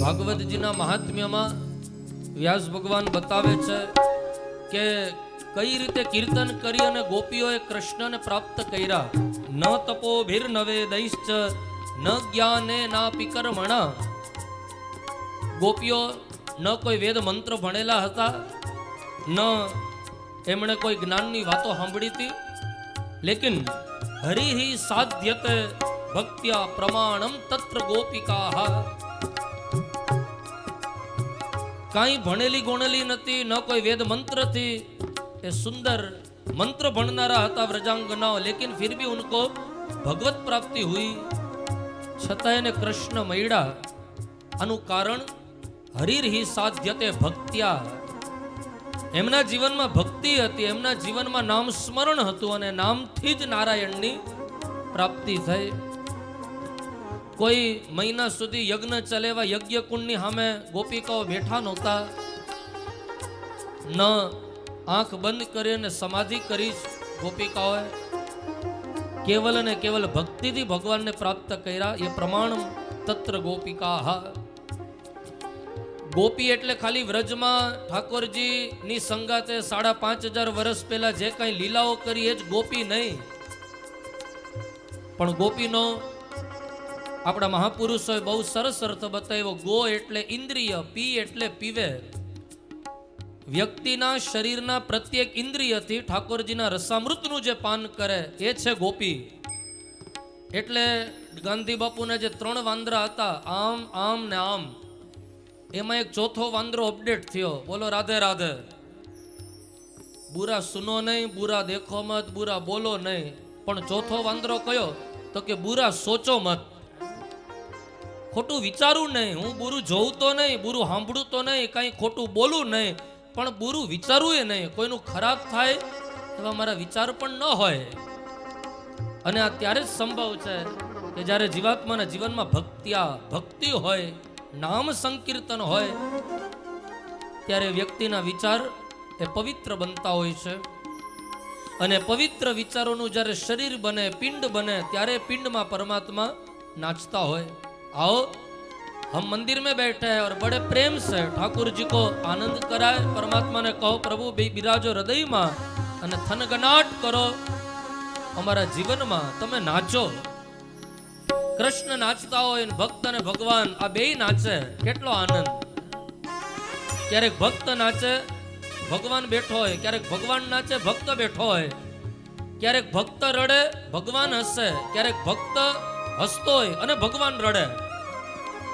ભાગવતજીના મહાત્મ્યમાં વ્યાસ ભગવાન બતાવે છે કે કઈ રીતે કીર્તન કરી અને ગોપીઓએ કૃષ્ણને પ્રાપ્ત કર્યા. ન તપો ભીર નવે દૈશ્ચ ન જ્ઞાને ના પિકર્મણા ગોપીઓ ન કોઈ વેદ મંત્ર ભણેલા હતા, ન એમણે કોઈ જ્ઞાનની વાતો સાંભળી હતી. લેકિન હરિ સાધ્યતે ભક્ત્યા પ્રમાણમ તત્ર ગોપિકા. કાંઈ ભણેલી ગોણેલી નથી, ન કોઈ વેદ મંત્રથી. એ સુંદર મંત્ર ભણનારા હતા વ્રજાંગનાઓ, લેકિન ફિર ભી ઉनको ભગવત પ્રાપ્તિ હુઈ. છતાં એને કૃષ્ણ મળ્યા. આનું કારણ હરિર હિ સાધ્યતે ભક્ત્યા. એમના જીવનમાં ભક્તિ હતી, એમના જીવનમાં નામ સ્મરણ હતું અને નામથી જ નારાયણની પ્રાપ્તિ થઈ. કોઈ મહિના સુધી યજ્ઞ ચલેવા યજ્ઞ કુંડની સામે ગોપિકાઓ બેઠા નહોતા. ન આંખ બંધ કરી અને સમાધિ કરી ગોપિકાઓએ કેવલ અને કેવલ ભક્તિથી ભગવાનને પ્રાપ્ત કર્યા. એ પ્રમાણ તત્ર ગોપિકા. ગોપી એટલે ખાલી વ્રજમાં ઠાકોરજીની સંગાતે સાડા પાંચ હજાર વર્ષ પહેલા જે કાંઈ લીલાઓ કરી એ જ ગોપી નહીં. પણ ગોપીનો આપણા મહાપુરુષોએ બહુ સરસ અર્થ બતાવ્યો, ગો એટલે ઇન્દ્રિય, પી એટલે પીવે. વ્યક્તિના શરીરના પ્રત્યેક ઇન્દ્રિયથી ઠાકોરજીના રસામૃતનું જે પાન કરે, એ છે ગોપી. એટલે ગાંધી બાપુના જે ત્રણ વાંદરા હતા, આમ આમ ને આમ, એમાં એક ચોથો વાંદરો અપડેટ થયો. બોલો, રાધે રાધે. બુરા સુનો નહીં, બુરા દેખો મત, બુરા બોલો નહીં. પણ ચોથો વાંદરો કયો? તો કે બુરા સોચો મત. ખોટું વિચારું નહીં. હું બુરું જોઉં તો નહીં, બુરું સાંભળું તો નહીં, કાંઈ ખોટું બોલું નહીં. પણ બુરું વિચારવું એ નહીં. કોઈનું ખરાબ થાય એવા મારા વિચાર પણ ન હોય. અને આ ત્યારે જ સંભવ છે કે જ્યારે જીવાત્માના જીવનમાં ભક્તિયા ભક્તિ હોય, નામ સંકીર્તન હોય, ત્યારે વ્યક્તિના વિચાર એ પવિત્ર બનતા હોય છે. અને પવિત્ર વિચારોનું જ્યારે શરીર બને, પિંડ બને, ત્યારે પિંડમાં પરમાત્મા નાચતા હોય. आओ हम मंदिर में बैठे हैं और बड़े प्रेम से ठाकुर जी को आनंद कराए परमात्मा ने कहो प्रभु बि- બિરાજો હૃદયમાં અને થનગનાટ કરો અમારા જીવનમાં તમે નાચો કૃષ્ણ નાચતા હોય ને ભક્ત અને ભગવાન આ બેય નાચે કેટલો આનંદ ક્યારેક ભક્ત નાચે ભગવાન બેઠો હોય ક્યારેક ભગવાન નાચે ભક્ત બેઠો હોય ક્યારેક ભક્ત રડે ભગવાન હસે ક્યારેક ભક્ત હસતો હોય અને ભગવાન રડે.